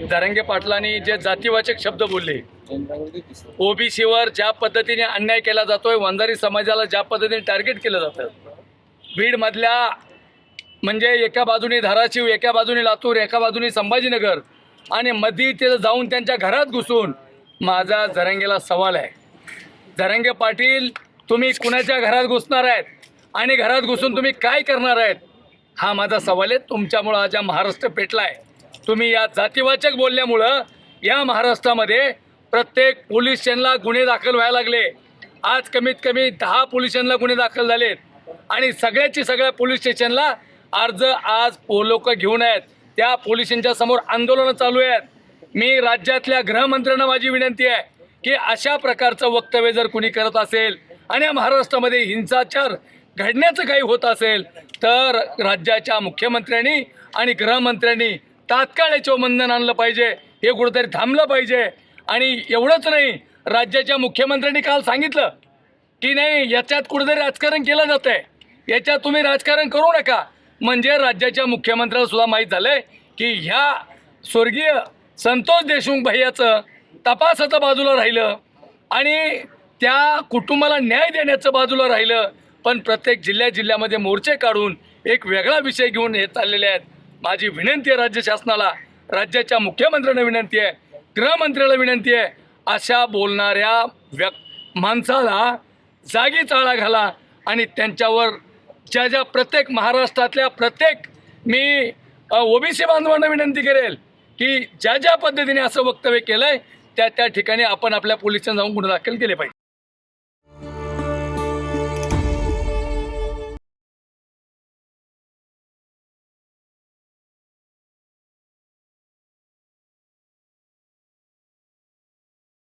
दरंगे पाटलांनी जे जातीवाचक शब्द बोलले ओबीसीवर ज्या पद्धतीने अन्याय केला जातोय वंजारी समाजाला ज्या पद्धतीने टार्गेट केलं जातं बीडमधल्या म्हणजे एका बाजूने धाराशिव एका बाजूने लातूर एका बाजूने संभाजीनगर आणि मध्ये ते जाऊन त्यांच्या घरात घुसून माझा जरंगेला सवाल आहे. जरंगे पाटील तुम्ही कुणाच्या घरात घुसणार आहेत आणि घरात घुसून तुम्ही काय करणार आहेत? हा माझा सवाल आहे. तुमच्यामुळं आज महाराष्ट्र पेटला आहे तुम्ही या जातीवाचक बोलल्यामुळं या महाराष्ट्रामध्ये प्रत्येक पोलीस स्टेशनला गुन्हे दाखल व्हायला लागले. आज कमीत कमी दहा पोलीस स्टेशनला गुन्हे दाखल झालेत. आणि सगळ्याची सगळ्या पोलीस स्टेशनला अर्ज आज लोक घेऊन आहेत. त्या पोलिसांच्या समोर आंदोलनं चालू आहेत. मी राज्यातल्या गृहमंत्र्यांना माझी विनंती आहे की अशा प्रकारचं वक्तव्य जर कुणी करत असेल आणि या महाराष्ट्रामध्ये हिंसाचार घडण्याचं काही होत असेल तर राज्याच्या मुख्यमंत्र्यांनी आणि गृहमंत्र्यांनी तात्काळ याच्यावर बंधन आणलं पाहिजे. हे कुठंतरी थांबलं पाहिजे. आणि एवढंच नाही राज्याच्या मुख्यमंत्र्यांनी काल सांगितलं की नाही याच्यात कुठेतरी राजकारण केलं जात आहे याच्यात तुम्ही राजकारण करू नका. म्हणजे राज्याच्या मुख्यमंत्र्याला सुद्धा माहीत झालंय की ह्या स्वर्गीय संतोष देशमुख भैयाचं तपासाचं बाजूला राहिलं आणि त्या कुटुंबाला न्याय देण्याचं बाजूला राहिलं. पण प्रत्येक जिल्ह्या जिल्ह्यामध्ये मोर्चे काढून एक वेगळा विषय घेऊन हे चाललेले आहेत. माझी विनंती आहे राज्य शासनाला राज्याच्या मुख्यमंत्र्यांना विनंती आहे गृहमंत्र्याला विनंती आहे अशा बोलणाऱ्या व्यक् माणसाला जागी चाळा घाला आणि त्यांच्यावर ज्या ज्या प्रत्येक महाराष्ट्रातल्या प्रत्येक मी ओबीसी बांधवांना विनंती करेल की ज्या ज्या पद्धतीने असं वक्तव्य केलं आहे त्या त्या ठिकाणी आपण आपल्या पोलिसांना जाऊन गुन्हा दाखल केले पाहिजे.